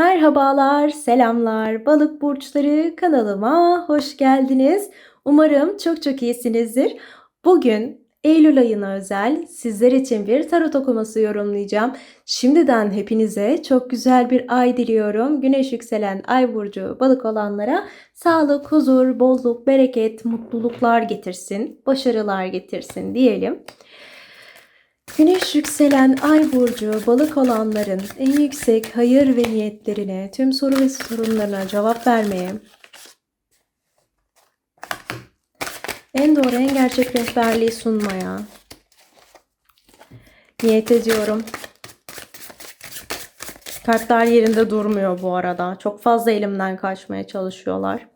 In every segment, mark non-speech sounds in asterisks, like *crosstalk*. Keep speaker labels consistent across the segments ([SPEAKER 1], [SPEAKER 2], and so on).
[SPEAKER 1] Merhabalar, selamlar. Balık burçları kanalıma hoş geldiniz. Umarım çok çok iyisinizdir. Bugün Eylül ayına özel sizler için bir tarot okuması yorumlayacağım. Şimdiden hepinize çok güzel bir ay diliyorum. Güneş yükselen ay burcu balık olanlara sağlık, huzur, bolluk, bereket, mutluluklar getirsin, başarılar getirsin diyelim. Güneş yükselen ay burcu balık olanların en yüksek hayır ve niyetlerine, tüm soru ve sorunlarına cevap vermeye, en doğru en gerçek rehberliği sunmaya niyet ediyorum. Kartlar yerinde durmuyor bu arada. Çok fazla elimden kaçmaya çalışıyorlar.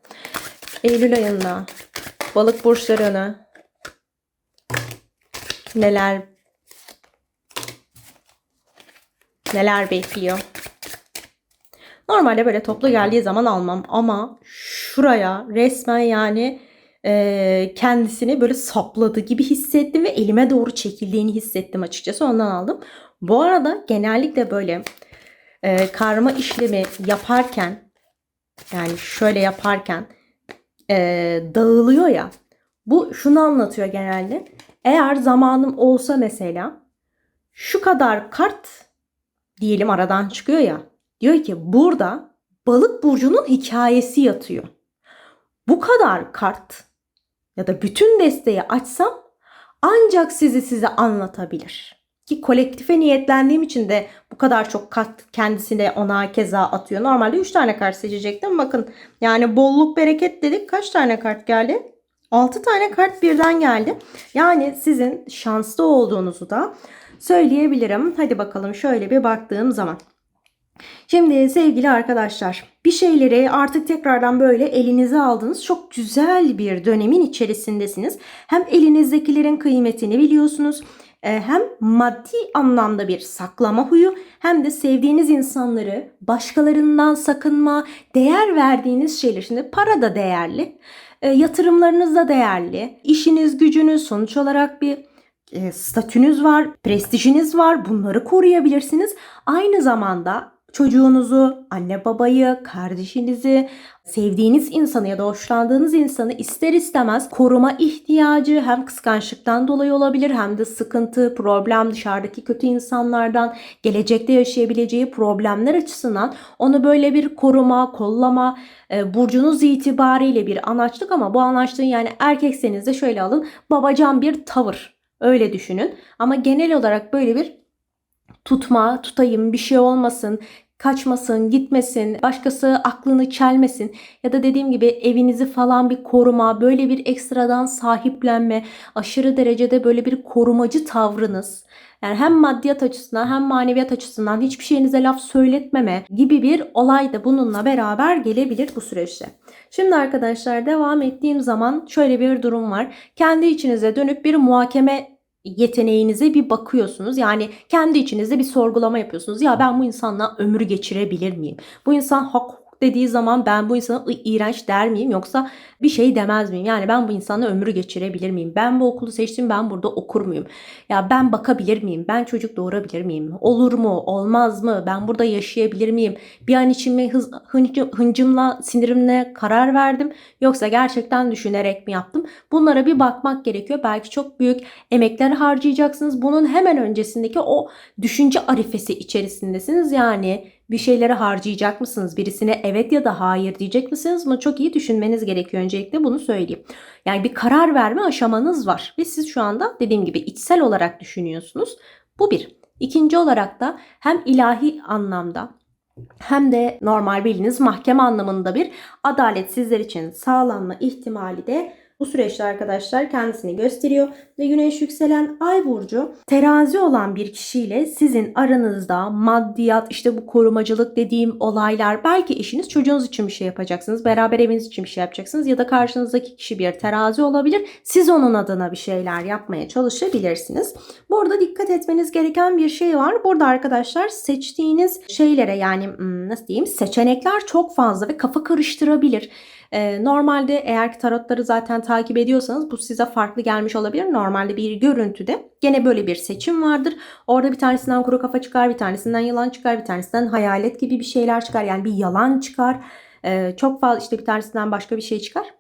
[SPEAKER 1] Eylül ayında balık burçlarını neler neler bekliyor. Normalde böyle toplu geldiği zaman almam ama şuraya resmen yani e, kendisini böyle sapladı gibi hissettim ve elime doğru çekildiğini hissettim açıkçası ondan aldım. Bu arada genellikle böyle e, karma işlemi yaparken yani şöyle yaparken e, dağılıyor ya bu şunu anlatıyor genelde. Eğer zamanım olsa mesela şu kadar kart diyelim aradan çıkıyor ya. Diyor ki burada balık burcunun hikayesi yatıyor. Bu kadar kart ya da bütün desteği açsam ancak sizi size anlatabilir. Ki kolektife niyetlendiğim için de bu kadar çok kart kendisine ona keza atıyor. Normalde 3 tane kart seçecektim. Bakın yani bolluk bereket dedik. Kaç tane kart geldi? 6 tane kart birden geldi. Yani sizin şanslı olduğunuzu da söyleyebilirim. Hadi bakalım şöyle bir baktığım zaman. Şimdi sevgili arkadaşlar bir şeyleri artık tekrardan böyle elinize aldınız. Çok güzel bir dönemin içerisindesiniz. Hem elinizdekilerin kıymetini biliyorsunuz. e, Hem maddi anlamda bir saklama huyu hem de sevdiğiniz insanları başkalarından sakınma, değer verdiğiniz şeyler. Şimdi para da değerli, e, yatırımlarınız da değerli, işiniz, gücünüz sonuç olarak bir e, statünüz var, prestijiniz var. Bunları koruyabilirsiniz. Aynı zamanda çocuğunuzu, anne babayı, kardeşinizi, sevdiğiniz insanı ya da hoşlandığınız insanı ister istemez koruma ihtiyacı hem kıskançlıktan dolayı olabilir hem de sıkıntı, problem dışarıdaki kötü insanlardan gelecekte yaşayabileceği problemler açısından onu böyle bir koruma, kollama, e, burcunuz itibariyle bir anaçlık ama bu anaçlığın yani erkekseniz de şöyle alın babacan bir tavır öyle düşünün. Ama genel olarak böyle bir tutma, tutayım, bir şey olmasın, kaçmasın, gitmesin, başkası aklını çelmesin ya da dediğim gibi evinizi falan bir koruma, böyle bir ekstradan sahiplenme, aşırı derecede böyle bir korumacı tavrınız. Yani hem maddiyat açısından hem maneviyat açısından hiçbir şeyinize laf söyletmeme gibi bir olay da bununla beraber gelebilir bu süreçte. Şimdi arkadaşlar devam ettiğim zaman şöyle bir durum var. Kendi içinize dönüp bir muhakeme yeteneğinize bir bakıyorsunuz. Yani kendi içinizde bir sorgulama yapıyorsunuz. Ya ben bu insanla ömür geçirebilir miyim? Bu insan hak dediği zaman ben bu insana "Iy, iğrenç der miyim yoksa bir şey demez miyim? Yani ben bu insanla ömrü geçirebilir miyim? Ben bu okulu seçtim ben burada okur muyum? Ya ben bakabilir miyim? Ben çocuk doğurabilir miyim? Olur mu? Olmaz mı? Ben burada yaşayabilir miyim? Bir an için mi hız, hıncı- hıncımla, sinirimle karar verdim? Yoksa gerçekten düşünerek mi yaptım? Bunlara bir bakmak gerekiyor. Belki çok büyük emekler harcayacaksınız. Bunun hemen öncesindeki o düşünce arifesi içerisindesiniz. Yani bir şeylere harcayacak mısınız? Birisine evet ya da hayır diyecek misiniz? Bunu çok iyi düşünmeniz gerekiyor. Öncelikle bunu söyleyeyim. Yani bir karar verme aşamanız var. Ve siz şu anda dediğim gibi içsel olarak düşünüyorsunuz. Bu bir. İkinci olarak da hem ilahi anlamda hem de normal bildiğiniz mahkeme anlamında bir adalet sizler için sağlanma ihtimali de bu süreçte arkadaşlar kendisini gösteriyor ve güneş yükselen ay burcu terazi olan bir kişiyle sizin aranızda maddiyat işte bu korumacılık dediğim olaylar belki eşiniz çocuğunuz için bir şey yapacaksınız beraber eviniz için bir şey yapacaksınız ya da karşınızdaki kişi bir terazi olabilir siz onun adına bir şeyler yapmaya çalışabilirsiniz. Burada dikkat etmeniz gereken bir şey var. Burada arkadaşlar seçtiğiniz şeylere yani hmm, nasıl diyeyim seçenekler çok fazla ve kafa karıştırabilir. Ee, Normalde eğer ki tarotları zaten takip ediyorsanız bu size farklı gelmiş olabilir. Normalde bir görüntüde gene böyle bir seçim vardır. Orada bir tanesinden kuru kafa çıkar, bir tanesinden yılan çıkar, bir tanesinden hayalet gibi bir şeyler çıkar. Yani bir yalan çıkar. Ee, çok fazla işte bir tanesinden başka bir şey çıkar.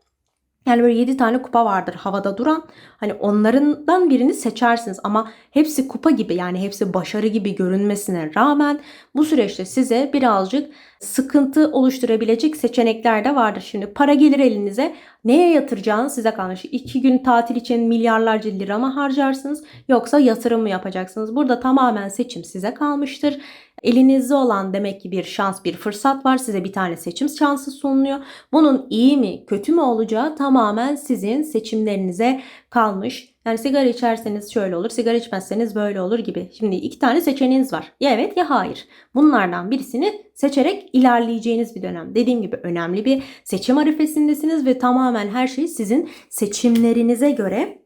[SPEAKER 1] Yani böyle 7 tane kupa vardır havada duran. Hani onlarından birini seçersiniz ama hepsi kupa gibi yani hepsi başarı gibi görünmesine rağmen bu süreçte size birazcık sıkıntı oluşturabilecek seçenekler de vardır. Şimdi para gelir elinize neye yatıracağınız size kalmış. 2 gün tatil için milyarlarca lira mı harcarsınız yoksa yatırım mı yapacaksınız? Burada tamamen seçim size kalmıştır. Elinizde olan demek ki bir şans, bir fırsat var. Size bir tane seçim şansı sunuluyor. Bunun iyi mi, kötü mü olacağı tamamen sizin seçimlerinize kalmış. Yani sigara içerseniz şöyle olur, sigara içmezseniz böyle olur gibi. Şimdi iki tane seçeneğiniz var. Ya evet ya hayır. Bunlardan birisini seçerek ilerleyeceğiniz bir dönem. Dediğim gibi önemli bir seçim arifesindesiniz ve tamamen her şey sizin seçimlerinize göre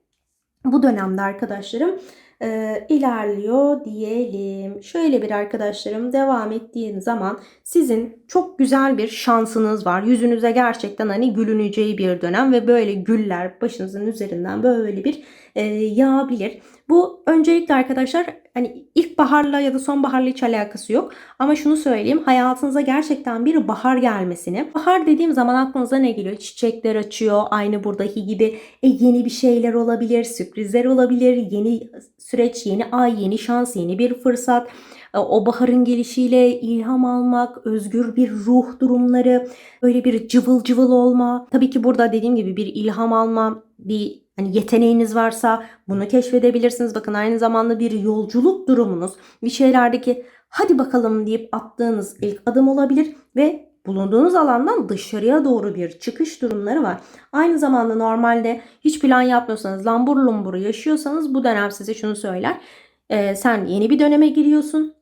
[SPEAKER 1] bu dönemde arkadaşlarım e, ilerliyor diyelim. Şöyle bir arkadaşlarım devam ettiğin zaman sizin çok güzel bir şansınız var. Yüzünüze gerçekten hani gülüneceği bir dönem ve böyle güller başınızın üzerinden böyle bir e, yağabilir. Bu öncelikle arkadaşlar hani ilkbaharla ya da sonbaharla hiç alakası yok. Ama şunu söyleyeyim hayatınıza gerçekten bir bahar gelmesini. Bahar dediğim zaman aklınıza ne geliyor? Çiçekler açıyor aynı buradaki gibi. E, yeni bir şeyler olabilir, sürprizler olabilir, yeni süreç, yeni ay, yeni şans, yeni bir fırsat. E, O baharın gelişiyle ilham almak, özgür bir ruh durumları, böyle bir cıvıl cıvıl olma. Tabii ki burada dediğim gibi bir ilham alma, bir Hani yeteneğiniz varsa bunu keşfedebilirsiniz. Bakın aynı zamanda bir yolculuk durumunuz. Bir şeylerdeki hadi bakalım deyip attığınız ilk adım olabilir ve bulunduğunuz alandan dışarıya doğru bir çıkış durumları var. Aynı zamanda normalde hiç plan yapmıyorsanız lambur lumbur yaşıyorsanız bu dönem size şunu söyler. Ee, sen yeni bir döneme giriyorsun.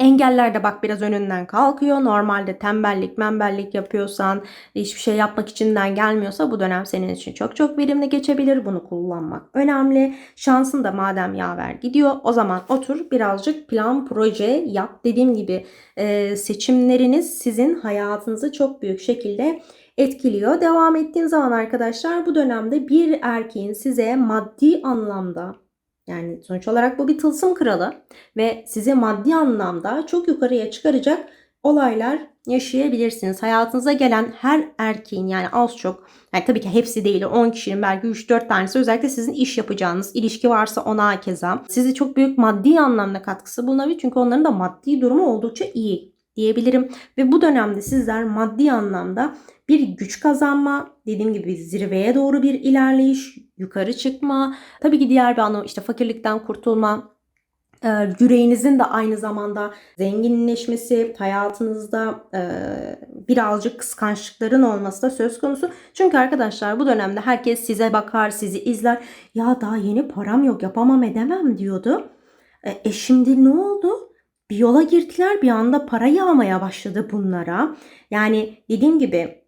[SPEAKER 1] Engeller de bak biraz önünden kalkıyor. Normalde tembellik, membellik yapıyorsan, hiçbir şey yapmak içinden gelmiyorsa bu dönem senin için çok çok verimli geçebilir. Bunu kullanmak önemli. Şansın da madem yaver gidiyor o zaman otur birazcık plan proje yap. Dediğim gibi e, seçimleriniz sizin hayatınızı çok büyük şekilde etkiliyor. Devam ettiğin zaman arkadaşlar bu dönemde bir erkeğin size maddi anlamda yani sonuç olarak bu bir tılsım kralı ve sizi maddi anlamda çok yukarıya çıkaracak olaylar yaşayabilirsiniz. Hayatınıza gelen her erkeğin yani az çok yani tabii ki hepsi değil 10 kişinin belki 3-4 tanesi özellikle sizin iş yapacağınız ilişki varsa ona keza sizi çok büyük maddi anlamda katkısı bulunabilir. Çünkü onların da maddi durumu oldukça iyi diyebilirim. Ve bu dönemde sizler maddi anlamda bir güç kazanma, dediğim gibi zirveye doğru bir ilerleyiş, yukarı çıkma. Tabii ki diğer bir anlam işte fakirlikten kurtulma, e, yüreğinizin de aynı zamanda zenginleşmesi, hayatınızda e, birazcık kıskançlıkların olması da söz konusu. Çünkü arkadaşlar bu dönemde herkes size bakar, sizi izler. Ya daha yeni param yok, yapamam edemem diyordu. E, e şimdi ne oldu? Bir yola girdiler bir anda para yağmaya başladı bunlara. Yani dediğim gibi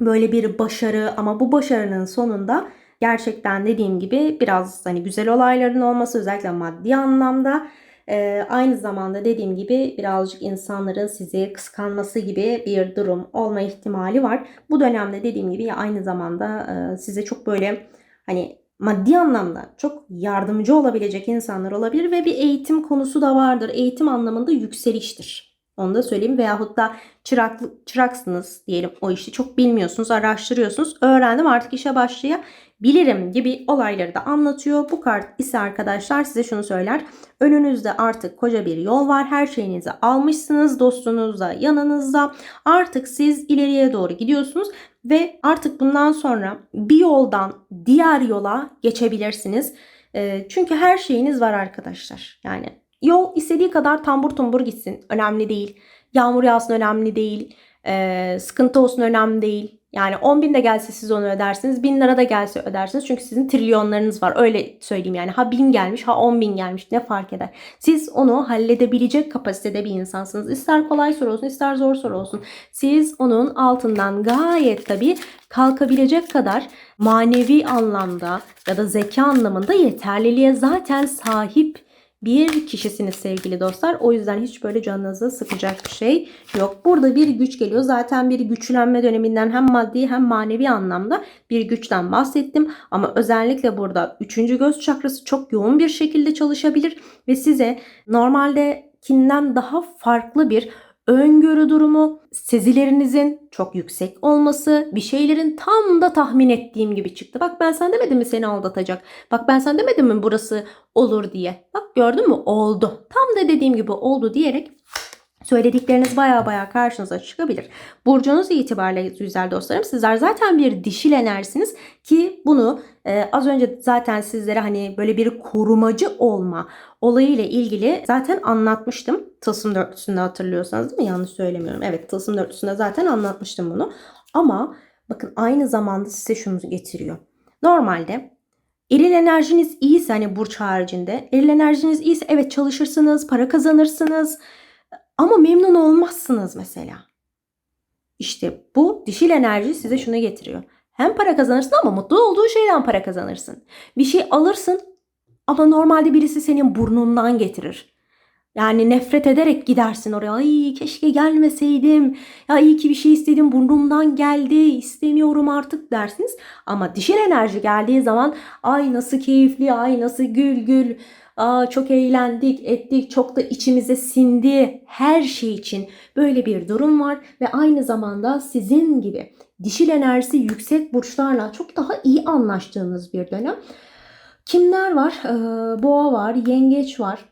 [SPEAKER 1] böyle bir başarı ama bu başarının sonunda gerçekten dediğim gibi biraz hani güzel olayların olması özellikle maddi anlamda e, aynı zamanda dediğim gibi birazcık insanların sizi kıskanması gibi bir durum olma ihtimali var. Bu dönemde dediğim gibi aynı zamanda e, size çok böyle hani maddi anlamda çok yardımcı olabilecek insanlar olabilir ve bir eğitim konusu da vardır. Eğitim anlamında yükseliştir. Onu da söyleyeyim. Veyahut da çırak, çıraksınız diyelim o işi çok bilmiyorsunuz, araştırıyorsunuz. Öğrendim artık işe başlayabilirim gibi olayları da anlatıyor. Bu kart ise arkadaşlar size şunu söyler. Önünüzde artık koca bir yol var. Her şeyinizi almışsınız. Dostunuz da yanınızda. Artık siz ileriye doğru gidiyorsunuz ve artık bundan sonra bir yoldan diğer yola geçebilirsiniz. E, çünkü her şeyiniz var arkadaşlar. Yani yol istediği kadar tambur tumbur gitsin. Önemli değil. Yağmur yağsın önemli değil. E, sıkıntı olsun önemli değil. Yani 10 bin de gelse siz onu ödersiniz. 1000 lira da gelse ödersiniz. Çünkü sizin trilyonlarınız var. Öyle söyleyeyim yani. Ha 1000 gelmiş ha 10 bin gelmiş ne fark eder. Siz onu halledebilecek kapasitede bir insansınız. İster kolay soru olsun ister zor soru olsun. Siz onun altından gayet tabii kalkabilecek kadar manevi anlamda ya da zeka anlamında yeterliliğe zaten sahip bir kişisiniz sevgili dostlar. O yüzden hiç böyle canınızı sıkacak bir şey yok. Burada bir güç geliyor. Zaten bir güçlenme döneminden hem maddi hem manevi anlamda bir güçten bahsettim. Ama özellikle burada 3. göz çakrası çok yoğun bir şekilde çalışabilir ve size normaldekinden daha farklı bir öngörü durumu, sezilerinizin çok yüksek olması, bir şeylerin tam da tahmin ettiğim gibi çıktı. Bak ben sen demedim mi seni aldatacak? Bak ben sen demedim mi burası olur diye? Bak gördün mü? Oldu. Tam da dediğim gibi oldu diyerek Söyledikleriniz baya baya karşınıza çıkabilir. Burcunuz itibariyle güzel dostlarım sizler zaten bir dişil enerjisiniz ki bunu e, az önce zaten sizlere hani böyle bir korumacı olma olayıyla ilgili zaten anlatmıştım. Tılsım dörtlüsünde hatırlıyorsanız değil mi? Yanlış söylemiyorum. Evet Tılsım dörtlüsünde zaten anlatmıştım bunu. Ama bakın aynı zamanda size şunu getiriyor. Normalde Eril enerjiniz iyiyse hani burç haricinde eril enerjiniz iyiyse evet çalışırsınız, para kazanırsınız, ama memnun olmazsınız mesela. İşte bu dişil enerji size şunu getiriyor. Hem para kazanırsın ama mutlu olduğu şeyden para kazanırsın. Bir şey alırsın ama normalde birisi senin burnundan getirir. Yani nefret ederek gidersin oraya. Ay keşke gelmeseydim. Ya iyi ki bir şey istedim burnumdan geldi. istemiyorum artık dersiniz. Ama dişil enerji geldiği zaman ay nasıl keyifli, ay nasıl gül gül. Aa, çok eğlendik, ettik, çok da içimize sindi. Her şey için böyle bir durum var ve aynı zamanda sizin gibi dişil enerjisi yüksek burçlarla çok daha iyi anlaştığınız bir dönem. Kimler var? Ee, boğa var, yengeç var,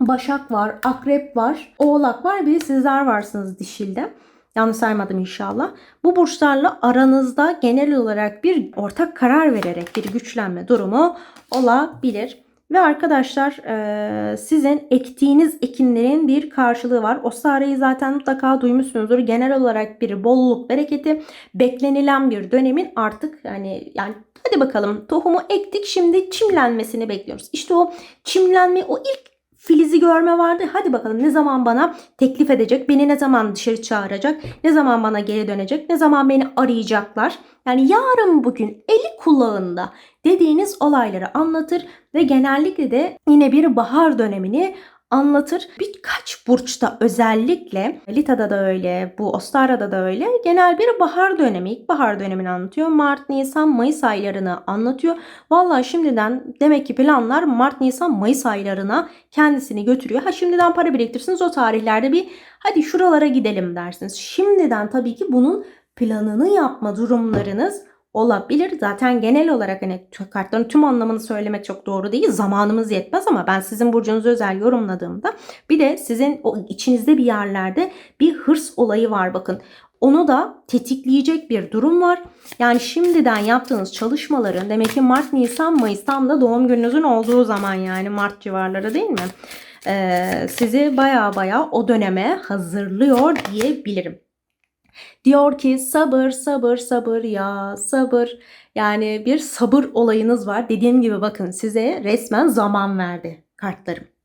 [SPEAKER 1] başak var, akrep var, oğlak var bir sizler varsınız dişilde. Yanlış saymadım inşallah. Bu burçlarla aranızda genel olarak bir ortak karar vererek bir güçlenme durumu olabilir. Ve arkadaşlar e, sizin ektiğiniz ekinlerin bir karşılığı var. O sareyi zaten mutlaka duymuşsunuzdur. Genel olarak bir bolluk bereketi beklenilen bir dönemin artık yani yani hadi bakalım tohumu ektik şimdi çimlenmesini bekliyoruz. İşte o çimlenme o ilk filizi görme vardı. Hadi bakalım ne zaman bana teklif edecek, beni ne zaman dışarı çağıracak, ne zaman bana geri dönecek, ne zaman beni arayacaklar. Yani yarın bugün eli kulağında dediğiniz olayları anlatır ve genellikle de yine bir bahar dönemini anlatır. Birkaç burçta özellikle Lita'da da öyle, bu Ostara'da da öyle genel bir bahar dönemi, ilk bahar dönemini anlatıyor. Mart, Nisan, Mayıs aylarını anlatıyor. Vallahi şimdiden demek ki planlar Mart, Nisan, Mayıs aylarına kendisini götürüyor. Ha şimdiden para biriktirirsiniz o tarihlerde bir hadi şuralara gidelim dersiniz. Şimdiden tabii ki bunun planını yapma durumlarınız olabilir. Zaten genel olarak hani kartların tüm anlamını söylemek çok doğru değil. Zamanımız yetmez ama ben sizin burcunuzu özel yorumladığımda bir de sizin o içinizde bir yerlerde bir hırs olayı var bakın. Onu da tetikleyecek bir durum var. Yani şimdiden yaptığınız çalışmaların demek ki Mart, Nisan, Mayıs tam da doğum gününüzün olduğu zaman yani Mart civarları değil mi? Ee, sizi baya baya o döneme hazırlıyor diyebilirim. Diyor ki sabır sabır sabır ya sabır. Yani bir sabır olayınız var. Dediğim gibi bakın size resmen zaman verdi kartlarım.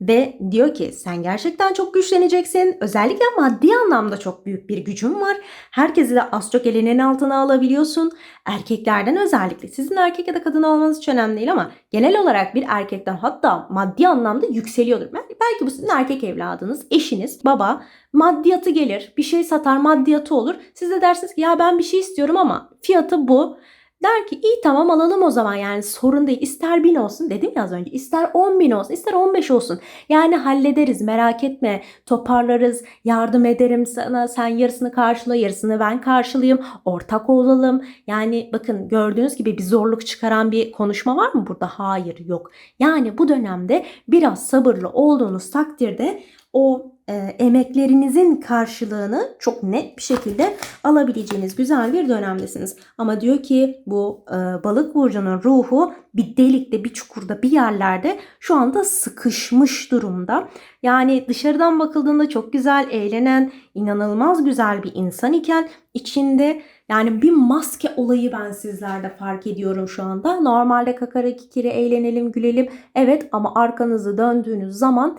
[SPEAKER 1] Ve diyor ki sen gerçekten çok güçleneceksin. Özellikle maddi anlamda çok büyük bir gücün var. Herkesi de az çok elinin altına alabiliyorsun. Erkeklerden özellikle. Sizin erkek ya da kadın olmanız hiç önemli değil ama genel olarak bir erkekten hatta maddi anlamda yükseliyordur. Belki bu sizin erkek evladınız, eşiniz, baba maddiyatı gelir. Bir şey satar maddiyatı olur. Siz de dersiniz ki ya ben bir şey istiyorum ama fiyatı bu. Der ki iyi tamam alalım o zaman yani sorun değil. İster bin olsun dedim ya az önce. İster on bin olsun ister on beş olsun. Yani hallederiz merak etme toparlarız yardım ederim sana sen yarısını karşıla yarısını ben karşılayayım ortak olalım. Yani bakın gördüğünüz gibi bir zorluk çıkaran bir konuşma var mı burada? Hayır yok. Yani bu dönemde biraz sabırlı olduğunuz takdirde o e, emeklerinizin karşılığını çok net bir şekilde alabileceğiniz güzel bir dönemdesiniz. Ama diyor ki bu e, balık burcunun ruhu bir delikte, bir çukurda, bir yerlerde şu anda sıkışmış durumda. Yani dışarıdan bakıldığında çok güzel, eğlenen, inanılmaz güzel bir insan iken içinde yani bir maske olayı ben sizlerde fark ediyorum şu anda. Normalde kakara kikiri eğlenelim, gülelim. Evet ama arkanızı döndüğünüz zaman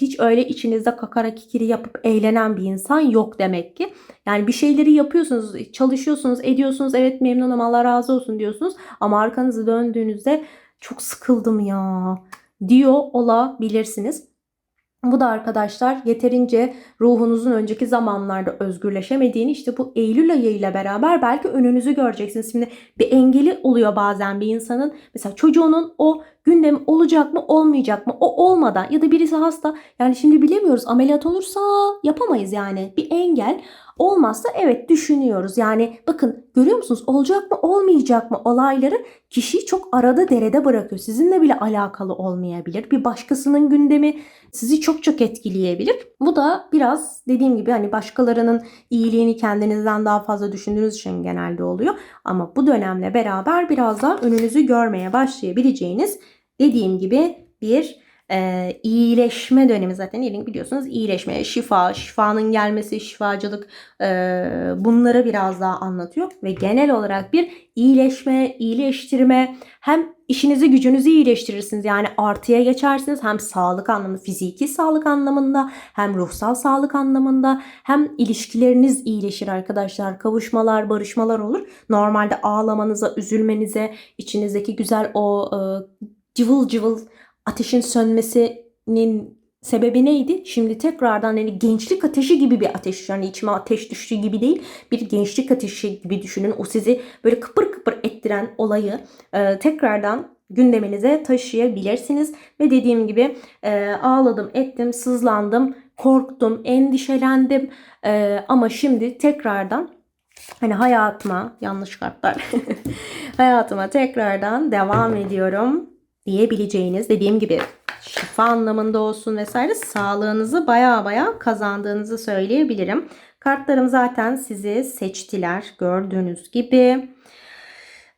[SPEAKER 1] hiç öyle içinizde kakara kikiri yapıp eğlenen bir insan yok demek ki. Yani bir şeyleri yapıyorsunuz, çalışıyorsunuz, ediyorsunuz. Evet memnunum Allah razı olsun diyorsunuz. Ama arkanızı döndüğünüzde çok sıkıldım ya. diyor olabilirsiniz. Bu da arkadaşlar yeterince ruhunuzun önceki zamanlarda özgürleşemediğini işte bu Eylül ayıyla beraber belki önünüzü göreceksiniz. Şimdi bir engeli oluyor bazen bir insanın. Mesela çocuğunun o gündemi olacak mı olmayacak mı? O olmadan ya da birisi hasta yani şimdi bilemiyoruz ameliyat olursa yapamayız yani. Bir engel olmazsa evet düşünüyoruz. Yani bakın görüyor musunuz? Olacak mı olmayacak mı olayları kişiyi çok arada derede bırakıyor. Sizinle bile alakalı olmayabilir. Bir başkasının gündemi sizi çok çok etkileyebilir. Bu da biraz dediğim gibi hani başkalarının iyiliğini kendinizden daha fazla düşündüğünüz için genelde oluyor. Ama bu dönemle beraber biraz daha önünüzü görmeye başlayabileceğiniz dediğim gibi bir e, iyileşme dönemi zaten. İyilik biliyorsunuz iyileşme, şifa, şifanın gelmesi, şifacılık e, bunları biraz daha anlatıyor. Ve genel olarak bir iyileşme, iyileştirme hem işinizi gücünüzü iyileştirirsiniz. Yani artıya geçersiniz. Hem sağlık anlamında fiziki sağlık anlamında hem ruhsal sağlık anlamında hem ilişkileriniz iyileşir arkadaşlar. Kavuşmalar barışmalar olur. Normalde ağlamanıza üzülmenize içinizdeki güzel o e, cıvıl cıvıl ateşin sönmesinin sebebi neydi? Şimdi tekrardan hani gençlik ateşi gibi bir ateş. Yani içime ateş düştüğü gibi değil. Bir gençlik ateşi gibi düşünün. O sizi böyle kıpır kıpır ettiren olayı e, tekrardan gündeminize taşıyabilirsiniz. Ve dediğim gibi e, ağladım, ettim, sızlandım, korktum, endişelendim. E, ama şimdi tekrardan hani hayatıma yanlış kartlar *laughs* hayatıma tekrardan devam ediyorum diyebileceğiniz dediğim gibi şifa anlamında olsun vesaire sağlığınızı baya baya kazandığınızı söyleyebilirim. Kartlarım zaten sizi seçtiler gördüğünüz gibi.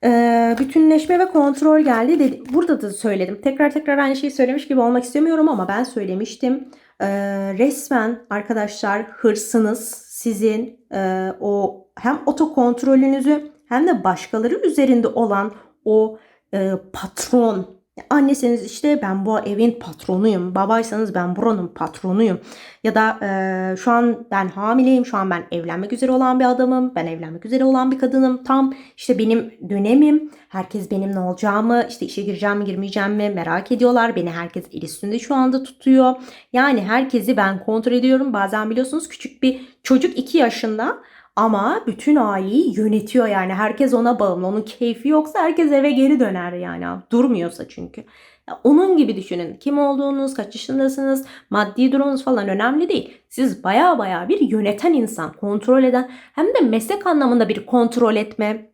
[SPEAKER 1] Ee, bütünleşme ve kontrol geldi. Dedi. Burada da söyledim. Tekrar tekrar aynı şeyi söylemiş gibi olmak istemiyorum ama ben söylemiştim. Ee, resmen arkadaşlar hırsınız sizin e, o hem otokontrolünüzü hem de başkaları üzerinde olan o e, patron Anneseniz işte ben bu evin patronuyum. Babaysanız ben buranın patronuyum. Ya da e, şu an ben hamileyim. Şu an ben evlenmek üzere olan bir adamım. Ben evlenmek üzere olan bir kadınım. Tam işte benim dönemim. Herkes benim ne olacağımı, işte işe gireceğim mi girmeyeceğim mi merak ediyorlar. Beni herkes el üstünde şu anda tutuyor. Yani herkesi ben kontrol ediyorum. Bazen biliyorsunuz küçük bir çocuk 2 yaşında ama bütün aileyi yönetiyor yani. Herkes ona bağımlı. Onun keyfi yoksa herkes eve geri döner yani. Durmuyorsa çünkü. Ya onun gibi düşünün. Kim olduğunuz, kaç yaşındasınız, maddi durumunuz falan önemli değil. Siz baya baya bir yöneten insan, kontrol eden hem de meslek anlamında bir kontrol etme,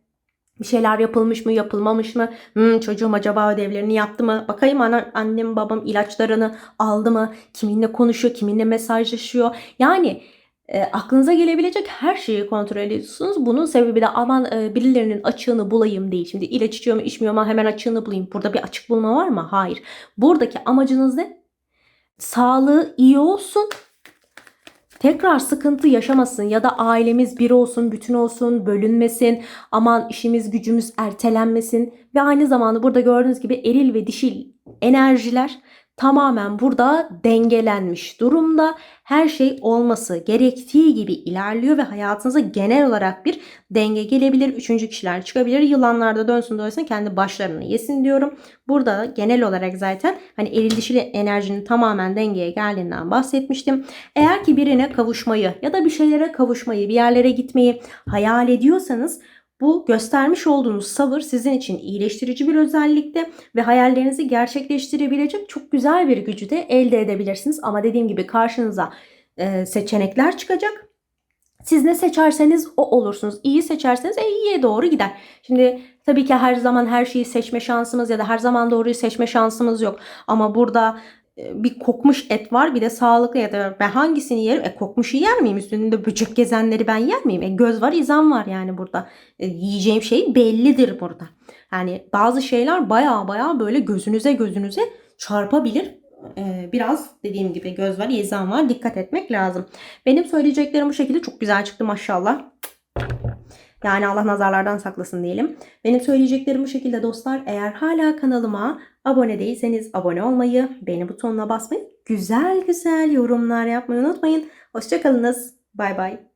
[SPEAKER 1] bir şeyler yapılmış mı yapılmamış mı? Hmm, çocuğum acaba ödevlerini yaptı mı? Bakayım ana, annem babam ilaçlarını aldı mı? Kiminle konuşuyor? Kiminle mesajlaşıyor? Yani e, aklınıza gelebilecek her şeyi kontrol ediyorsunuz. Bunun sebebi de aman e, birilerinin açığını bulayım değil. Şimdi ilaç içiyor mu içmiyor mu hemen açığını bulayım. Burada bir açık bulma var mı? Hayır. Buradaki amacınız ne? Sağlığı iyi olsun. Tekrar sıkıntı yaşamasın ya da ailemiz bir olsun, bütün olsun, bölünmesin. Aman işimiz gücümüz ertelenmesin. Ve aynı zamanda burada gördüğünüz gibi eril ve dişil enerjiler tamamen burada dengelenmiş durumda. Her şey olması gerektiği gibi ilerliyor ve hayatınıza genel olarak bir denge gelebilir. Üçüncü kişiler çıkabilir. Yılanlarda dönsün dolayısıyla kendi başlarını yesin diyorum. Burada genel olarak zaten hani eril dişil enerjinin tamamen dengeye geldiğinden bahsetmiştim. Eğer ki birine kavuşmayı ya da bir şeylere kavuşmayı, bir yerlere gitmeyi hayal ediyorsanız bu göstermiş olduğunuz sabır sizin için iyileştirici bir özellikte ve hayallerinizi gerçekleştirebilecek çok güzel bir gücü de elde edebilirsiniz. Ama dediğim gibi karşınıza e, seçenekler çıkacak. Siz ne seçerseniz o olursunuz. İyi seçerseniz e, iyiye doğru gider. Şimdi tabii ki her zaman her şeyi seçme şansımız ya da her zaman doğruyu seçme şansımız yok. Ama burada bir kokmuş et var bir de sağlıklı et var. Ben hangisini yerim? E kokmuşu yer miyim? Üstünde böcek gezenleri ben yer miyim? E göz var izan var yani burada. E, yiyeceğim şey bellidir burada. Yani bazı şeyler baya baya böyle gözünüze gözünüze çarpabilir. E, biraz dediğim gibi göz var izan var dikkat etmek lazım. Benim söyleyeceklerim bu şekilde çok güzel çıktı maşallah. Yani Allah nazarlardan saklasın diyelim. Benim söyleyeceklerim bu şekilde dostlar. Eğer hala kanalıma abone değilseniz abone olmayı, beğeni butonuna basmayı, güzel güzel yorumlar yapmayı unutmayın. Hoşçakalınız. Bay bay.